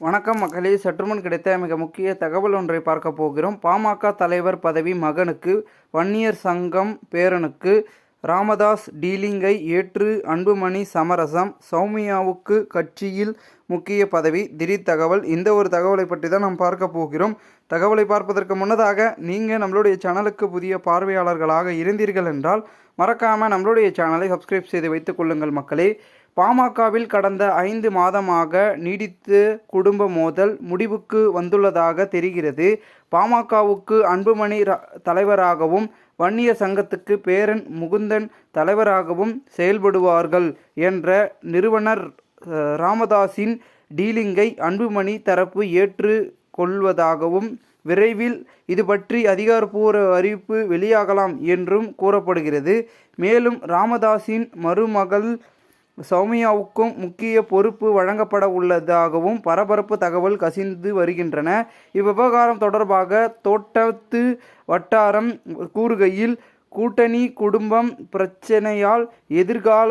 வணக்கம் மக்களே. சற்றுமுன் கிடைத்த மிக முக்கிய தகவல் ஒன்றை பார்க்க போகிறோம். பாமக தலைவர் பதவி மகனுக்கு வன்னியர் சங்கம் பேரனுக்கு ராமதாஸ் டீலிங்கை ஏற்று அன்புமணி சமரசம் சௌமியாவுக்கு கட்சியில் முக்கிய பதவி. திடீர் தகவல் இந்த ஒரு தகவலை பற்றி தான் நாம் பார்க்க போகிறோம். தகவலை பார்ப்பதற்கு முன்னதாக நீங்கள் நம்மளுடைய சேனலுக்கு புதிய பார்வையாளர்களாக இருந்தீர்கள் என்றால் மறக்காமல் நம்மளுடைய சேனலை சப்ஸ்கிரைப் செய்து வைத்துக் கொள்ளுங்கள் மக்களே. பாமகவில் கடந்த ஐந்து மாதமாக நீடித்து குடும்ப மோதல் முடிவுக்கு வந்துள்ளதாக தெரிகிறது. பாமகவுக்கு அன்புமணி ர- தலைவராகவும் வன்னியர் சங்கத்துக்கு பேரன் முகுந்தன் தலைவராகவும் செயல்படுவார்கள் என்ற நிறுவனர் ராமதாஸின் டீலிங்கை அன்புமணி தரப்பு ஏற்று கொள்வதாகவும் விரைவில் இது பற்றி அதிகாரப்பூர்வ அறிவிப்பு வெளியாகலாம் என்றும் கூறப்படுகிறது. மேலும் ராமதாஸின் மருமகள் சௌமியாவுக்கும் முக்கிய பொறுப்பு வழங்கப்பட உள்ளதாகவும் பரபரப்பு தகவல் கசிந்து வருகின்றன. இவ்விவகாரம் தொடர்பாக தோட்டத்து வட்டாரம் கூறுகையில் கூட்டணி குடும்பம் பிரச்சனையால் எதிர்கால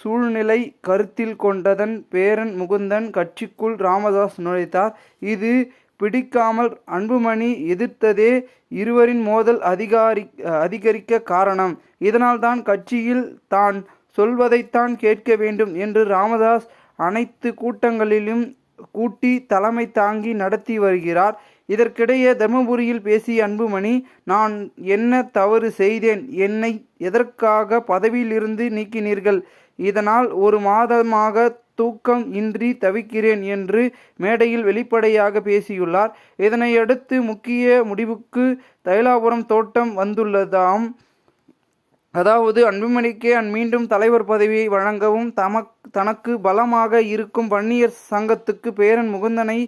சூழ்நிலை கருத்தில் கொண்டதன் பேரன் முகுந்தன் கட்சிக்குள் ராமதாஸ் நுழைத்தார் இது பிடிக்காமல் அன்புமணி எதிர்த்ததே இருவரின் மோதல் அதிகாரி அதிகரிக்க காரணம். இதனால்தான் கட்சியில் தான் சொல்வதைத்தான் கேட்க வேண்டும் என்று ராமதாஸ் அனைத்து கூட்டங்களிலும் கூட்டி தலைமை தாங்கி நடத்தி வருகிறார். இதற்கிடையே தருமபுரியில் பேசிய அன்புமணி நான் என்ன தவறு செய்தேன்? என்னை எதற்காக பதவியிலிருந்து நீக்கினீர்கள்? இதனால் ஒரு மாதமாக தூக்கம் இன்றி தவிக்கிறேன் என்று மேடையில் வெளிப்படையாக பேசியுள்ளார். இதனையடுத்து முக்கிய முடிவுக்கு தைலாபுரம் தோட்டம் வந்துள்ளதாம். அதாவது அன்புமணிக்கே அன் மீண்டும் தலைவர் பதவியை வழங்கவும் தமக் தனக்கு பலமாக இருக்கும் வன்னியர் சங்கத்துக்கு பேரன் முகுந்தனை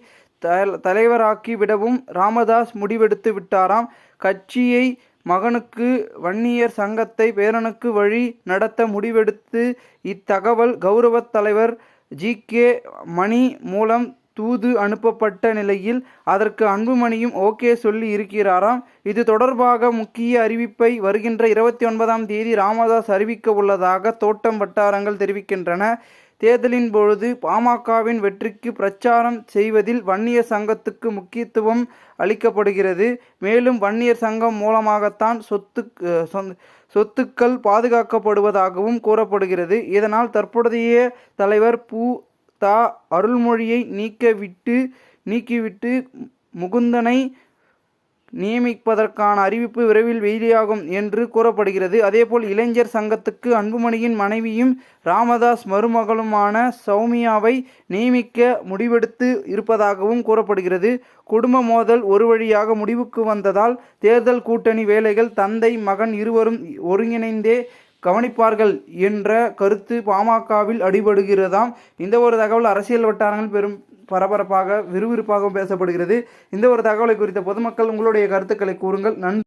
த- தலைவராக்கி விடவும் ராமதாஸ் முடிவெடுத்து விட்டாராம். கட்சியை மகனுக்கு வன்னியர் சங்கத்தை பேரனுக்கு வழி நடத்த முடிவெடுத்து இத்தகவல் கௌரவத் தலைவர் ஜி கே மணி மூலம் தூது அனுப்பப்பட்ட நிலையில் அதற்கு அன்புமணியும் ஓகே சொல்லி இருக்கிறாராம். இது தொடர்பாக முக்கிய அறிவிப்பை வருகின்ற இருபத்தி ஒன்பதாம் தேதி ராமதாஸ் அறிவிக்க உள்ளதாக தோட்டம் வட்டாரங்கள் தெரிவிக்கின்றன. தேர்தலின் பொழுது பாமகவின் வெற்றிக்கு பிரச்சாரம் செய்வதில் வன்னியர் சங்கத்துக்கு முக்கியத்துவம் அளிக்கப்படுகிறது. மேலும் வன்னியர் சங்கம் மூலமாகத்தான் சொத்து சொத்துக்கள் பாதுகாக்கப்படுவதாகவும் கூறப்படுகிறது. இதனால் தற்போதைய தலைவர் பூ தா அருள்மொழியை நீக்கவிட்டு நீக்கிவிட்டு முகுந்தனை நியமிப்பதற்கான அறிவிப்பு விரைவில் வெளியாகும் என்று கூறப்படுகிறது. அதேபோல் இளைஞர் சங்கத்துக்கு அன்புமணியின் மனைவியும் ராமதாஸ் மருமகளுமான சௌமியாவை நியமிக்க முடிவெடுத்து இருப்பதாகவும் கூறப்படுகிறது. குடும்ப மோதல் ஒரு வழியாக முடிவுக்கு வந்ததால் தேர்தல் கூட்டணி வேலைகள் தந்தை மகன் இருவரும் ஒருங்கிணைந்தே கவனிப்பார்கள் என்ற கருத்து பாமகவில் அடிபடுகிறதாம். இந்த ஒரு தகவல் அரசியல் வட்டாரங்கள் பெரும் பரபரப்பாக விறுவிறுப்பாகவும் பேசப்படுகிறது. இந்த ஒரு தகவலை குறித்த பொதுமக்கள் உங்களுடைய கருத்துக்களை கூறுங்கள். நன்றி.